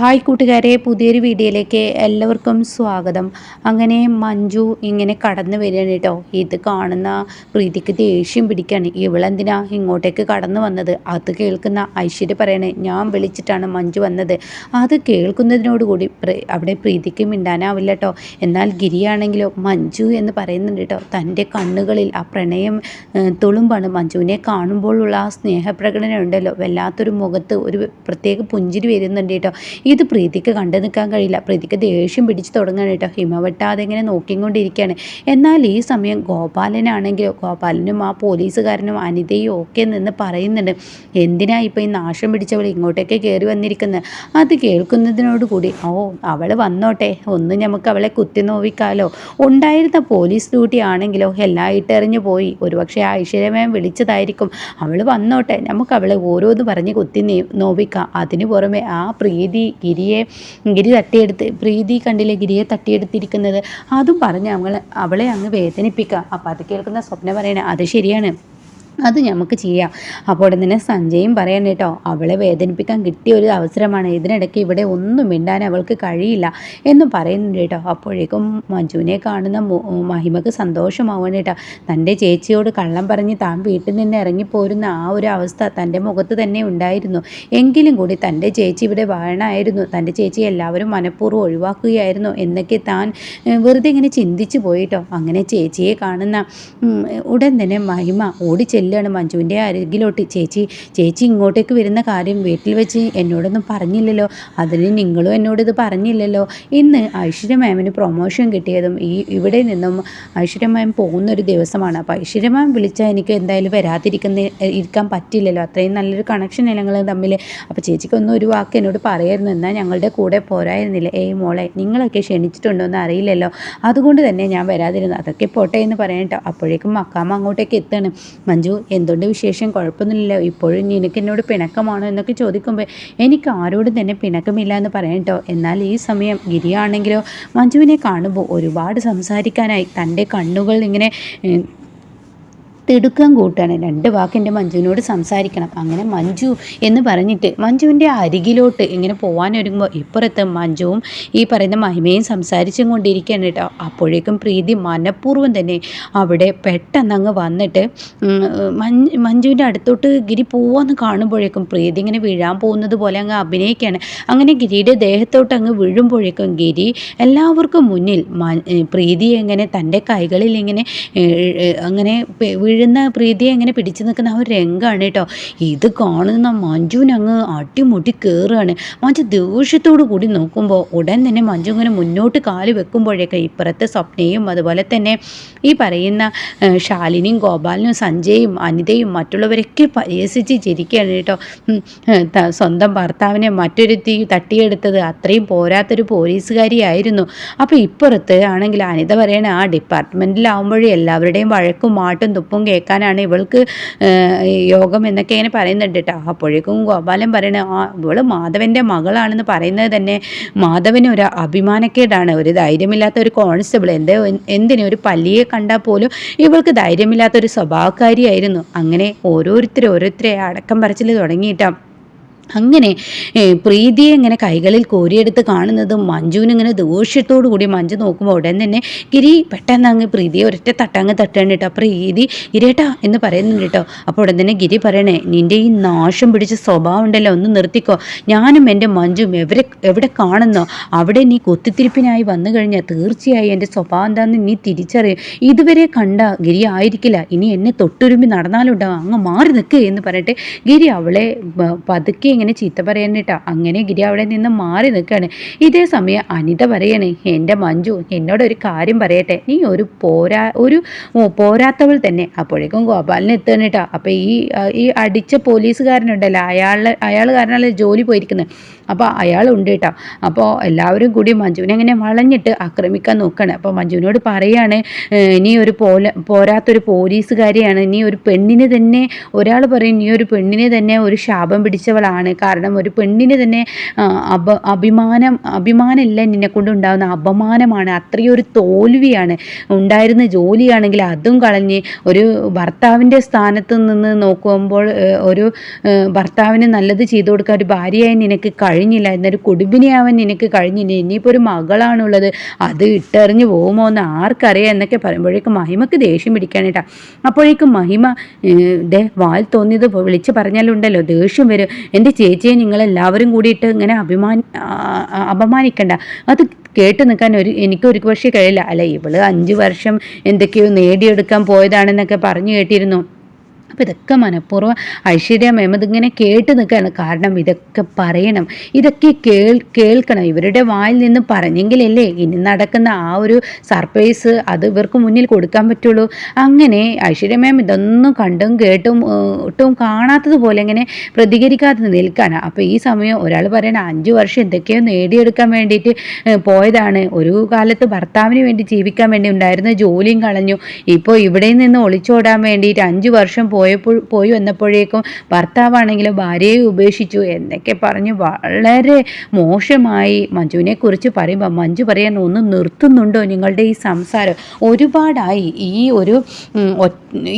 Hi കൂട്ടുകാരെ പുതിയൊരു വീഡിയോയിലേക്ക് എല്ലാവർക്കും സ്വാഗതം. അങ്ങനെ മഞ്ജു ഇങ്ങനെ കടന്നു വരികയാണ് കേട്ടോ. ഇത് കാണുന്ന പ്രീതിക്ക് ദേഷ്യം പിടിക്കുകയാണ്. ഇവളെന്തിനാ ഇങ്ങോട്ടേക്ക് കടന്നു വന്നത്? അത് കേൾക്കുന്ന ഐശ്വര്യ പറയണേ ഞാൻ വിളിച്ചിട്ടാണ് മഞ്ജു വന്നത്. അത് കേൾക്കുന്നതിനോടുകൂടി അവിടെ പ്രീതിക്ക് മിണ്ടാനാവില്ല കേട്ടോ. എന്നാൽ ഗിരിയാണെങ്കിലോ മഞ്ജു എന്ന് പറയുന്നുണ്ട് കേട്ടോ. തന്റെ കണ്ണുകളിൽ ആ പ്രണയം തുളുമ്പാണ്. മഞ്ജുവിനെ കാണുമ്പോഴുള്ള ആ സ്നേഹപ്രകടനം ഉണ്ടല്ലോ. വല്ലാത്തൊരു മുഖത്ത് ഒരു പ്രത്യേക പുഞ്ചിരി വരുന്നുണ്ട് കേട്ടോ. ഇത് പ്രീതിക്ക് കണ്ടു നിൽക്കാൻ കഴിയില്ല. പ്രീതിക്ക് ദേഷ്യം പിടിച്ച് തുടങ്ങുകയാണ് കേട്ടോ. ഹിമ വെട്ടാതെ ഇങ്ങനെ നോക്കിക്കൊണ്ടിരിക്കുകയാണ്. എന്നാൽ ഈ സമയം ഗോപാലനാണെങ്കിലോ ഗോപാലനും ആ പോലീസുകാരനും അനിതയും ഒക്കെ നിന്ന് പറയുന്നുണ്ട് എന്തിനാ ഇപ്പോൾ ഈ നാശം പിടിച്ചവൾ ഇങ്ങോട്ടേക്ക് കയറി വന്നിരിക്കുന്നത് അത് കേൾക്കുന്നതിനോടുകൂടി ഓ അവൾ വന്നോട്ടെ. ഒന്ന് നമുക്ക് അവളെ കുത്തി നോവിക്കാലോ. ഉണ്ടായിരുന്ന പോലീസ് ഡ്യൂട്ടി ആണെങ്കിലോ എല്ലാം ഇട്ടെറിഞ്ഞു പോയി. ഒരുപക്ഷെ ഐശ്വര്യമയം വിളിച്ചതായിരിക്കും. അവൾ വന്നോട്ടെ. നമുക്ക് അവളെ ഓരോന്ന് പറഞ്ഞ് കുത്തി നോവിക്കാം. അതിനു പുറമെ ആ പ്രീതി ഗിരിയെ ഗിരി തട്ടിയെടുത്ത് പ്രീതി കണ്ടില്ലേ ഗിരിയെ തട്ടിയെടുത്തിരിക്കുന്നത്? അതും പറഞ്ഞ് അവളെ അവളെ അങ്ങ് വേദനിപ്പിക്കുക അപ്പം അത് കേൾക്കുന്ന സ്വപ്ന പറയണേ അത് ശരിയാണ്. അത് നമുക്ക് ചെയ്യാം. അപ്പോൾ തന്നെ സഞ്ജയും പറയാൻ കേട്ടോ അവളെ വേദനിപ്പിക്കാൻ കിട്ടിയ ഒരു അവസരമാണ്. ഇതിനിടയ്ക്ക് ഇവിടെ ഒന്നും മിണ്ടാൻ അവൾക്ക് കഴിയില്ല എന്ന് പറയുന്നുണ്ട് കേട്ടോ. അപ്പോഴേക്കും മഞ്ജുവിനെ കാണുന്ന മഹിമക്ക് സന്തോഷമാവുകയാണ് കേട്ടോ. തന്റെ ചേച്ചിയോട് കള്ളം പറഞ്ഞ് താൻ വീട്ടിൽ നിന്ന് ഇറങ്ങിപ്പോരുന്ന ആ ഒരു അവസ്ഥ തന്റെ മുഖത്ത് തന്നെ ഉണ്ടായിരുന്നു. എങ്കിലും കൂടി തന്റെ ചേച്ചി ഇവിടെ വാഴണമായിരുന്നു തന്റെ ചേച്ചി എല്ലാവരും മനഃപൂർവം ഒഴിവാക്കുകയായിരുന്നു എന്നൊക്കെ താൻ വെറുതെ ഇങ്ങനെ ചിന്തിച്ചു പോയിട്ടോ അങ്ങനെ ചേച്ചിയെ കാണുന്ന ഉടൻ തന്നെ മഹിമ ഓടിച്ചെല്ലും ചെല്ലുകയാണ് മഞ്ജുവിന്റെ അരികിലോട്ട്. ചേച്ചി ചേച്ചി ഇങ്ങോട്ടേക്ക് വരുന്ന കാര്യം വീട്ടിൽ വെച്ച് എന്നോടൊന്നും പറഞ്ഞില്ലല്ലോ. അതിന് നിങ്ങളും എന്നോട് ഇത് പറഞ്ഞില്ലല്ലോ. ഇന്ന് ഐശ്വര്യ മാമിന് പ്രൊമോഷൻ കിട്ടിയതും ഈ ഇവിടെ നിന്നും ഐശ്വര്യ മാം പോകുന്നൊരു ദിവസമാണ്. അപ്പോൾ ഐശ്വര്യ മാം വിളിച്ചാൽ എനിക്ക് എന്തായാലും വരാതിരിക്കുന്ന ഇരിക്കാൻ പറ്റില്ലല്ലോ. അത്രയും നല്ലൊരു കണക്ഷൻ ഞങ്ങൾ തമ്മിൽ അപ്പോൾ ചേച്ചിക്കൊന്നും ഒരു വാക്ക് എന്നോട് പറയായിരുന്നു. എന്നാൽ ഞങ്ങളുടെ കൂടെ പോരായിരുന്നില്ല. ഏയ് മോളെ നിങ്ങളൊക്കെ ക്ഷണിച്ചിട്ടുണ്ടോ എന്ന് അറിയില്ലല്ലോ. അതുകൊണ്ട് തന്നെ ഞാൻ വരാതിരുന്നു. അതൊക്കെ പോട്ടെ എന്ന് പറയട്ടോ അപ്പോഴേക്കും മക്കാമ അങ്ങോട്ടേക്ക് എത്തണം? മഞ്ജു എന്തുകൊണ്ട് വിശേഷം? കുഴപ്പമൊന്നുമില്ല ഇപ്പോഴും നിനക്ക് എന്നോട് പിണക്കമാണോ എന്നൊക്കെ ചോദിക്കുമ്പോൾ എനിക്ക് ആരോടും തന്നെ പിണക്കമില്ല എന്ന് പറയാം കേട്ടോ. എന്നാൽ ഈ സമയം ഗിരിയാണെങ്കിലോ മഞ്ജുവിനെ കാണുമ്പോൾ ഒരുപാട് സംസാരിക്കാനായി തന്റെ കണ്ണുകൾ ഇങ്ങനെ തിടുക്കം കൂട്ടാണ്. രണ്ട് വാക്കിന്റെ മഞ്ജുവിനോട് സംസാരിക്കണം. അങ്ങനെ മഞ്ജു എന്ന് പറഞ്ഞിട്ട് മഞ്ജുവിന്റെ അരികിലോട്ട് ഇങ്ങനെ പോകാനൊരുങ്ങുമ്പോൾ ഇപ്പുറത്ത് മഞ്ജുവും ഈ പറയുന്ന മഹിമയും സംസാരിച്ചും കൊണ്ടിരിക്കുകയാണ് കേട്ടോ. അപ്പോഴേക്കും പ്രീതി മനഃപൂർവം തന്നെ അവിടെ പെട്ടെന്ന് അങ്ങ് വന്നിട്ട് മഞ്ജുവിന്റെ അടുത്തോട്ട് ഗിരി പോവാന്ന് കാണുമ്പോഴേക്കും പ്രീതി ഇങ്ങനെ വീഴാൻ പോകുന്നത് പോലെ അങ്ങ് അഭിനയിക്കുകയാണ്. അങ്ങനെ ഗിരിയുടെ ദേഹത്തോട്ട് അങ്ങ് വീഴുമ്പോഴേക്കും ഗിരി എല്ലാവർക്കും മുന്നിൽ പ്രീതി എങ്ങനെ തന്റെ കൈകളിൽ ഇങ്ങനെ അങ്ങനെ വീഴ വീഴുന്ന പ്രീതിയെ എങ്ങനെ പിടിച്ചു നിൽക്കുന്ന ആ ഒരു രംഗമാണ് കേട്ടോ. ഇത് കാണുന്ന മഞ്ജുവിനങ്ങ് അടിമുടി കയറുകയാണ് മഞ്ജു ദേഷ്യത്തോടു കൂടി നോക്കുമ്പോൾ ഉടൻ തന്നെ മഞ്ജു ഇങ്ങനെ മുന്നോട്ട് കാൽ വെക്കുമ്പോഴേക്ക് ഇപ്പുറത്തെ സ്വപ്നയും അതുപോലെ തന്നെ ഈ പറയുന്ന ശാലിനിയും ഗോപാലിനും സഞ്ജയും അനിതയും മറ്റുള്ളവരൊക്കെ പരിഹസിച്ച് ചിരിക്കുകയാണ് കേട്ടോ. സ്വന്തം ഭർത്താവിനെ മറ്റൊരു തട്ടിയെടുത്തത് അത്രയും പോരാത്തൊരു പോലീസുകാരിയായിരുന്നു. അപ്പോൾ ഇപ്പുറത്ത് ആണെങ്കിൽ അനിത പറയണ ആ ഡിപ്പാർട്ട്മെന്റിലാവുമ്പോഴേ എല്ലാവരുടെയും വഴക്കും മാട്ടും തുപ്പും കേൾക്കാനാണ് ഇവൾക്ക് യോഗം എന്നൊക്കെ ഇങ്ങനെ പറയുന്നുണ്ട് കേട്ടോ. അപ്പോഴേക്കും ഗോപാലൻ പറയണ ആ ഇവൾ മാധവന്റെ മകളാണെന്ന് പറയുന്നത് തന്നെ മാധവന് ഒരു അഭിമാനക്കേടാണ്. ഒരു ധൈര്യമില്ലാത്ത ഒരു കോൺസ്റ്റബിൾ എന്തേ എന്തിനും? ഒരു പല്ലിയെ കണ്ടാൽ പോലും ഇവൾക്ക് ധൈര്യമില്ലാത്ത ഒരു സ്വഭാവക്കാരിയായിരുന്നു. അങ്ങനെ ഓരോരുത്തരെ ഓരോരുത്തരെ അടക്കം പറച്ചിൽ തുടങ്ങിയിട്ടാണ് അങ്ങനെ പ്രീതിയെ ഇങ്ങനെ കൈകളിൽ കോരിയെടുത്ത് കാണുന്നത് മഞ്ജുവിനിങ്ങനെ ദോഷ്യത്തോടു കൂടി മഞ്ജു നോക്കുമ്പോൾ ഉടൻ തന്നെ ഗിരി പെട്ടെന്ന് അങ്ങ് പ്രീതിയെ ഒരൊറ്റ തട്ടങ്ങ് തട്ടേണ്ട കേട്ടോ പ്രീതി ഇരേട്ടാ എന്ന് പറയുന്നുണ്ട് കേട്ടോ അപ്പോൾ ഉടൻ തന്നെ ഗിരി പറയണേ നിന്റെ ഈ നാശം പിടിച്ച സ്വഭാവം ഉണ്ടല്ലോ ഒന്ന് നിർത്തിക്കോ. ഞാനും എന്റെ മഞ്ജും എവരെ എവിടെ കാണുന്നോ അവിടെ നീ കൊത്തിത്തിരിപ്പിനായി വന്നു കഴിഞ്ഞാൽ തീർച്ചയായും എന്റെ സ്വഭാവം എന്താണെന്ന് നീ തിരിച്ചറിയും. ഇതുവരെ കണ്ട ഗിരി ആയിരിക്കില്ല. ഇനി എന്നെ തൊട്ടുരുമ്പി നടന്നാലുണ്ടാവും അങ്ങ് മാറി നിൽക്കുക എന്ന് പറഞ്ഞിട്ട് ഗിരി അവളെ പതുക്കെ ഇങ്ങനെ ചീത്ത പറയാനിട്ടാ അങ്ങനെ ഗിരി അവിടെ നിന്ന് മാറി നിൽക്കുകയാണ് ഇതേ സമയം അനിത പറയണേ എന്റെ മഞ്ജു എന്നോട് ഒരു കാര്യം പറയട്ടെ. നീ ഒരു പോരാ ഒരു പോരാത്തവൾ തന്നെ. അപ്പോഴേക്കും ഗോപാലിന് എത്തുകയാണ് കേട്ടോ അപ്പോൾ ഈ ഈ അടിച്ച പോലീസുകാരനുണ്ടല്ലോ അയാൾ അയാൾ കാരണമല്ലേ ജോലി പോയിരിക്കുന്നത് അപ്പോൾ അയാളുണ്ട് കേട്ടോ അപ്പോൾ എല്ലാവരും കൂടി മഞ്ജുവിനെ അങ്ങനെ വളഞ്ഞിട്ട് ആക്രമിക്കാൻ നോക്കുകയാണ് അപ്പോൾ മഞ്ജുവിനോട് പറയാണ് നീ ഒരു പോല പോരാത്തൊരു പോലീസുകാരിയാണ്. നീ ഒരു പെണ്ണിനെ തന്നെ ഒരാൾ പറയും നീ ഒരു പെണ്ണിനെ തന്നെ ഒരു ശാപം പിടിച്ചവളാണ്. കാരണം ഒരു പെണ്ണിന് തന്നെ അപ അഭിമാനം അഭിമാനമല്ല നിന്നെ കൊണ്ടുണ്ടാകുന്ന അപമാനമാണ്. അത്രയൊരു തോൽവിയാണ്. ഉണ്ടായിരുന്ന ജോലിയാണെങ്കിൽ അതും കളഞ്ഞ് ഒരു ഭർത്താവിന്റെ സ്ഥാനത്ത് നിന്ന് നോക്കുമ്പോൾ ഒരു ഭർത്താവിന് നല്ലത് ചെയ്തു കൊടുക്കാൻ ഒരു ഭാര്യയായി നിനക്ക് കഴി കഴിഞ്ഞില്ല എന്നൊരു കുടുംബിനിയാവാൻ നിനക്ക് കഴിഞ്ഞില്ല ഇനിയിപ്പോൾ ഒരു മകളാണുള്ളത് അത് ഇട്ടെറിഞ്ഞ് പോകുമോ എന്ന് ആർക്കറിയാം എന്നൊക്കെ പറയുമ്പോഴേക്കും മഹിമക്ക് ദേഷ്യം പിടിക്കാനേട്ടാ അപ്പോഴേക്കും മഹിമ ദേ വാൽ തോന്നിയത് വിളിച്ച് പറഞ്ഞാലുണ്ടല്ലോ ദേഷ്യം വരും. എന്റെ ചേച്ചിയെ നിങ്ങളെല്ലാവരും കൂടിയിട്ട് ഇങ്ങനെ അഭിമാനി അപമാനിക്കണ്ട. അത് കേട്ട് നിൽക്കാൻ ഒരു എനിക്ക് ഒരു പക്ഷേ കഴിയില്ല. അല്ല ഇവൾ അഞ്ച് വർഷം എന്തൊക്കെയോ നേടിയെടുക്കാൻ പോയതാണെന്നൊക്കെ പറഞ്ഞു കേട്ടിരുന്നു. അപ്പോൾ ഇതൊക്കെ മനഃപൂർവം ഐശ്വര്യ മേമത് ഇങ്ങനെ കേട്ട് നിൽക്കുകയാണ്. കാരണം ഇതൊക്കെ പറയണം. ഇതൊക്കെ കേൾ കേൾക്കണം. ഇവരുടെ വായിൽ നിന്ന് പറഞ്ഞെങ്കിലല്ലേ ഇനി നടക്കുന്ന ആ ഒരു സർപ്രൈസ് അത് ഇവർക്ക് മുന്നിൽ കൊടുക്കാൻ പറ്റുള്ളൂ. അങ്ങനെ ഐശ്വര്യ മേം ഇതൊന്നും കണ്ടും കേട്ടും ഒട്ടും കാണാത്തതുപോലെ ഇങ്ങനെ പ്രതികരിക്കാതെ നിൽക്കുകയാണ്. അപ്പോൾ ഈ സമയം ഒരാൾ പറയണ അഞ്ച് വർഷം എന്തൊക്കെയോ നേടിയെടുക്കാൻ വേണ്ടിയിട്ട് പോയതാണ്. ഒരു കാലത്ത് ഭർത്താവിന് വേണ്ടി ജീവിക്കാൻ വേണ്ടി ഉണ്ടായിരുന്ന ജോലിയും കളഞ്ഞു. ഇപ്പോൾ ഇവിടെ നിന്ന് ഒളിച്ചോടാൻ വേണ്ടിയിട്ട് അഞ്ച് വർഷം പോയപ്പോൾ പോയി വന്നപ്പോഴേക്കും ഭർത്താവാണെങ്കിലും ഭാര്യയെ ഉപേക്ഷിച്ചു എന്നൊക്കെ പറഞ്ഞ് വളരെ മോശമായി മഞ്ജുവിനെ കുറിച്ച് പറയുമ്പോൾ മഞ്ജു പറയാൻ ഒന്ന് നിർത്തുന്നുണ്ടോ നിങ്ങളുടെ ഈ സംസാരം? ഒരുപാടായി. ഈ ഒരു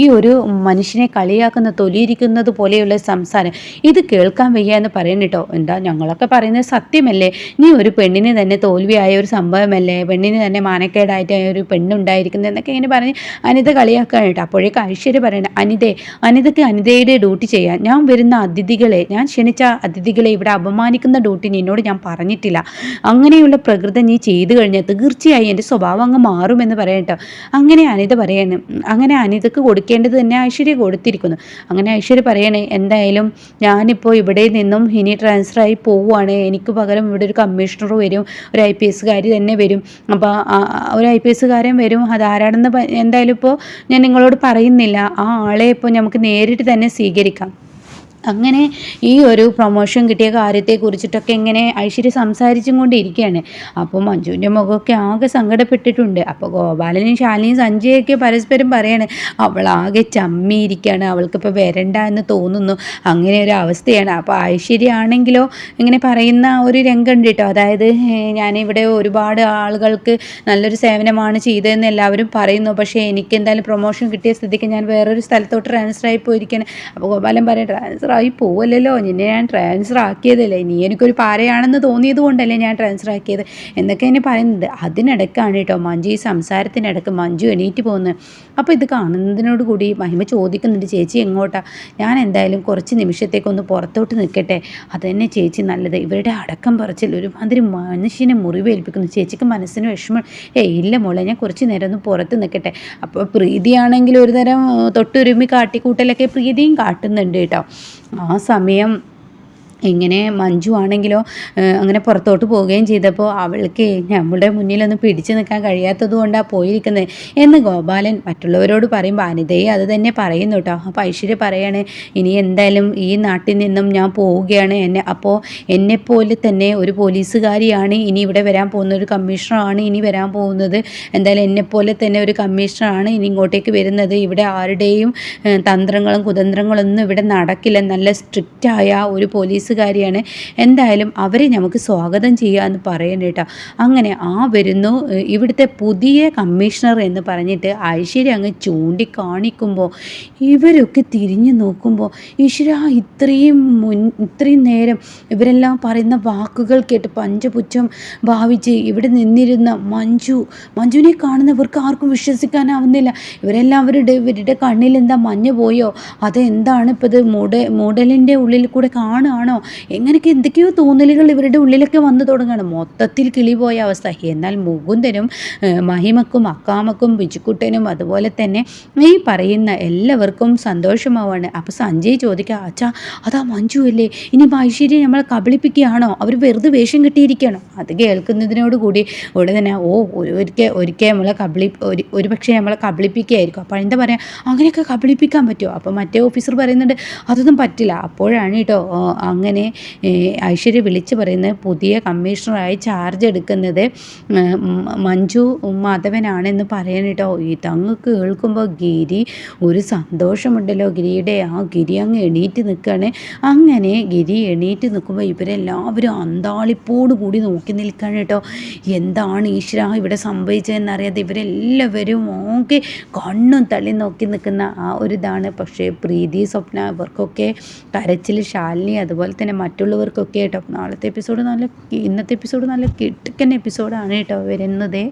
ഈ ഒരു മനുഷ്യനെ കളിയാക്കുന്ന തൊലിയിരിക്കുന്നത് പോലെയുള്ള സംസാരം. ഇത് കേൾക്കാൻ വയ്യ എന്ന് പറയണിട്ടോ എന്താ ഞങ്ങളൊക്കെ പറയുന്നത് സത്യമല്ലേ? നീ ഒരു പെണ്ണിന് തന്നെ തോൽവിയായ ഒരു സംഭവമല്ലേ? പെണ്ണിന് തന്നെ മാനക്കേടായിട്ട് ഒരു പെണ്ണുണ്ടായിരിക്കുന്നത് എന്നൊക്കെ ഇങ്ങനെ പറഞ്ഞ് അനിത കളിയാക്കാനായിട്ട് അപ്പോഴേക്കും ഐശ്വര്യ പറയണം അനിതേ അനിതയ്ക്ക് അനിതയുടെ ഡ്യൂട്ടി ചെയ്യാൻ ഞാൻ വരുന്ന അതിഥികളെ ഞാൻ ക്ഷണിച്ച അതിഥികളെ ഇവിടെ അപമാനിക്കുന്ന ഡ്യൂട്ടി നിന്നോട് ഞാൻ പറഞ്ഞിട്ടില്ല. അങ്ങനെയുള്ള പ്രകൃതം നീ ചെയ്തു കഴിഞ്ഞാൽ തീർച്ചയായും എന്റെ സ്വഭാവം അങ്ങ് മാറുമെന്ന് പറയട്ടോ അങ്ങനെ അനിത പറയണം അങ്ങനെ അനിതക്ക് കൊടുക്കേണ്ടത് തന്നെ ഐശ്വര്യ കൊടുത്തിരിക്കുന്നു. അങ്ങനെ ഐശ്വര്യ പറയണേ എന്തായാലും ഞാനിപ്പോൾ ഇവിടെ നിന്നും ഇനി ട്രാൻസ്ഫർ ആയി പോവുകയാണ്. എനിക്ക് പകരം ഇവിടെ ഒരു കമ്മീഷണർ വരും ഒരു ഐ പി എസ്സുകാരി തന്നെ വരും. അപ്പോൾ ഒരു ഐ പി എസ്സുകാരൻ വരും. അതാരാണെന്ന് എന്തായാലും ഇപ്പോൾ ഞാൻ നിങ്ങളോട് പറയുന്നില്ല. ആ ആളെ ഇപ്പോൾ നമുക്ക് നേരിട്ട് തന്നെ സ്വീകരിക്കാം. അങ്ങനെ ഈ ഒരു പ്രൊമോഷൻ കിട്ടിയ കാര്യത്തെക്കുറിച്ചിട്ടൊക്കെ ഇങ്ങനെ ഐശ്വര്യ സംസാരിച്ചും കൊണ്ടിരിക്കുകയാണ്. അപ്പോൾ മഞ്ജുവിന്റെ മുഖമൊക്കെ ആകെ സങ്കടപ്പെട്ടിട്ടുണ്ട്. അപ്പോൾ ഗോപാലനും ശാലിനിയും സഞ്ജയൊക്കെ പരസ്പരം പറയാണ് അവൾ ആകെ ചമ്മിയിരിക്കുകയാണ് അവൾക്കിപ്പോൾ വരണ്ട എന്ന് തോന്നുന്നു. അങ്ങനെ ഒരു അവസ്ഥയാണ്. അപ്പോൾ ഐശ്വര്യ ആണെങ്കിലോ ഇങ്ങനെ പറയുന്ന ഒരു രംഗമുണ്ട് കേട്ടോ. അതായത് ഞാനിവിടെ ഒരുപാട് ആളുകൾക്ക് നല്ലൊരു സേവനമാണ് ചെയ്തതെന്ന് എല്ലാവരും പറയുന്നു. പക്ഷേ എനിക്ക് എന്തായാലും പ്രൊമോഷൻ കിട്ടിയ സ്ഥിതിക്ക് ഞാൻ വേറൊരു സ്ഥലത്തോട്ട് ട്രാൻസ്ഫർ ആയി പോയിരിക്കുകയാണ്. അപ്പോൾ ഗോപാലൻ പറയാം ട്രാൻസ്ഫർ ആയി പോവല്ലോ നിന്നെ ഞാൻ ട്രാൻസ്ഫർ ആക്കിയതല്ലേ. നീ എനിക്കൊരു പാരയാണെന്ന് തോന്നിയത് കൊണ്ടല്ലേ ഞാൻ ട്രാൻസ്ഫർ ആക്കിയത്. എന്നൊക്കെ എന്നെ പറയുന്നത് അതിനിടയ്ക്കാണ് കേട്ടോ മഞ്ജു ഈ സംസാരത്തിനിടയ്ക്ക് മഞ്ജു എണീറ്റ് പോകുന്നത്. അപ്പോൾ ഇത് കാണുന്നതിനോട് കൂടി മഹിമ ചോദിക്കുന്നുണ്ട് ചേച്ചി എങ്ങോട്ടാ? ഞാൻ എന്തായാലും കുറച്ച് നിമിഷത്തേക്കൊന്ന് പുറത്തോട്ട് നിൽക്കട്ടെ. അതന്നെ ചേച്ചി നല്ലത്. ഇവരുടെ അടക്കം പറച്ചിൽ ഒരുമാതിരി മനുഷ്യനെ മുറിവേൽപ്പിക്കുന്നു. ചേച്ചിക്ക് മനസ്സിന് വിഷമം. ഏ ഇല്ല മോളെ ഞാൻ കുറച്ച് നേരം ഒന്ന് പുറത്ത് നിൽക്കട്ടെ. അപ്പോൾ പ്രീതിയാണെങ്കിൽ ഒരു തരം തൊട്ടുരുമി കാട്ടിക്കൂട്ടലൊക്കെ പ്രീതിയും കാട്ടുന്നുണ്ട് കേട്ടോ. ആ സമയം ഇങ്ങനെ മഞ്ജു ആണെങ്കിലോ അങ്ങനെ പുറത്തോട്ട് പോവുകയും ചെയ്തപ്പോൾ അവൾക്ക് നമ്മുടെ മുന്നിലൊന്നും പിടിച്ചു നിൽക്കാൻ കഴിയാത്തത് കൊണ്ടാണ് പോയിരിക്കുന്നത് എന്ന് ഗോപാലൻ മറ്റുള്ളവരോട് പറയുമ്പോൾ അനിതയെ അത് തന്നെ പറയുന്നു കേട്ടോ അപ്പോൾ ഐശ്വര്യ പറയാണ് ഇനി എന്തായാലും ഈ നാട്ടിൽ നിന്നും ഞാൻ പോവുകയാണ്. എന്നെ അപ്പോൾ എന്നെപ്പോലെ തന്നെ ഒരു പോലീസുകാരിയാണ് ഇനി ഇവിടെ വരാൻ പോകുന്ന ഒരു കമ്മീഷണറാണ് ഇനി വരാൻ പോകുന്നത്. എന്തായാലും എന്നെപ്പോലെ തന്നെ ഒരു കമ്മീഷണറാണ് ഇനി ഇങ്ങോട്ടേക്ക് വരുന്നത്. ഇവിടെ ആരുടെയും തന്ത്രങ്ങളും കുതന്ത്രങ്ങളൊന്നും ഇവിടെ നടക്കില്ല. നല്ല സ്ട്രിക്റ്റായ ഒരു പോലീസ് പോലീസുകാരിയാണ്. എന്തായാലും അവരെ നമുക്ക് സ്വാഗതം ചെയ്യാമെന്ന് പറയുന്നത് കേട്ടോ അങ്ങനെ ആ വരുന്നു. ഇവിടുത്തെ പുതിയ കമ്മീഷണർ എന്ന് പറഞ്ഞിട്ട് ഐശ്വര്യ അങ്ങ് ചൂണ്ടിക്കാണിക്കുമ്പോൾ ഇവരൊക്കെ തിരിഞ്ഞു നോക്കുമ്പോൾ ഈശ്വര ഇത്രയും മുൻ ഇത്രയും നേരം ഇവരെല്ലാം പറയുന്ന വാക്കുകൾ കേട്ട് പഞ്ചപുച്ഛം ഭാവിച്ച് ഇവിടെ നിന്നിരുന്ന മഞ്ജു മഞ്ജുവിനെ കാണുന്നവർക്ക് ആർക്കും വിശ്വസിക്കാനാവുന്നില്ല. ഇവരെല്ലാം അവരുടെ ഇവരുടെ കണ്ണിൽ എന്താ മഞ്ഞ് പോയോ? അതെന്താണ് ഇപ്പോൾ ഇത് മൂട മൂടലിന്റെ ഉള്ളിൽ കൂടെ കാണുകയാണോ? എങ്ങനെയൊക്കെ എന്തൊക്കെയോ തോന്നലുകൾ ഇവരുടെ ഉള്ളിലൊക്കെ വന്നു തുടങ്ങുകയാണ് മൊത്തത്തിൽ കിളിപോയ അവസ്ഥ. എന്നാൽ മുകുന്ദനും മഹിമക്കും അക്കാമക്കും ബിജുക്കുട്ടനും അതുപോലെ തന്നെ ഈ പറയുന്ന എല്ലാവർക്കും സന്തോഷമാവാണ്. അപ്പോൾ സഞ്ജയ് ചോദിക്കുക അച്ഛാ അതാ മഞ്ജു അല്ലേ? ഇനി ഐശ്വര്യം നമ്മളെ കബളിപ്പിക്കുകയാണോ? അവർ വെറുതെ വേഷം കിട്ടിയിരിക്കണം അത് കേൾക്കുന്നതിനോട് കൂടി ഉടനെ തന്നെ ഓ ഒരിക്കൽ ഒരിക്കൽ നമ്മളെ കബളി ഒരു ഒരു പക്ഷേ നമ്മളെ കബളിപ്പിക്കുകയായിരിക്കും. അപ്പോൾ എന്താ പറയുക അങ്ങനെയൊക്കെ കബളിപ്പിക്കാൻ പറ്റുമോ? അപ്പോൾ മറ്റേ ഓഫീസർ പറയുന്നുണ്ട് അതൊന്നും പറ്റില്ല. അപ്പോഴാണ് കേട്ടോ അങ്ങനെ ഐശ്വര്യ വിളിച്ച് പറയുന്ന പുതിയ കമ്മീഷണറായി ചാർജ് എടുക്കുന്നത് മഞ്ജു മാധവനാണെന്ന് പറയാൻ കേട്ടോ. തങ്ങ് കേൾക്കുമ്പോൾ ഗിരി ഒരു സന്തോഷമുണ്ടല്ലോ. ഗിരിയുടെ ആ ഗിരി അങ്ങ് എണീറ്റ് നിൽക്കുകയാണ്. അങ്ങനെ ഗിരി എണീറ്റ് നിൽക്കുമ്പോൾ ഇവരെല്ലാവരും അന്താളിപ്പോട് കൂടി നോക്കി നിൽക്കുകയാണ് കേട്ടോ. എന്താണ് ഈശ്വര ഇവിടെ സംഭവിച്ചതെന്നറിയാതെ ഇവരെല്ലാവരും നോക്കി കണ്ണും തള്ളി നോക്കി നിൽക്കുന്ന ആ ഒരു ഇതാണ്. പക്ഷേ പ്രീതി സ്വപ്ന ഇവർക്കൊക്കെ കരച്ചിൽ ശാലിനി അതുപോലെ തന്നെ മറ്റുള്ളവർക്കൊക്കെ കേട്ടോ. നാളത്തെ എപ്പിസോഡ് നല്ല ഇന്നത്തെ എപ്പിസോഡ് നല്ല കിട്ടുക്കൻ എപ്പിസോഡാണ് കേട്ടോ വരുന്നത്.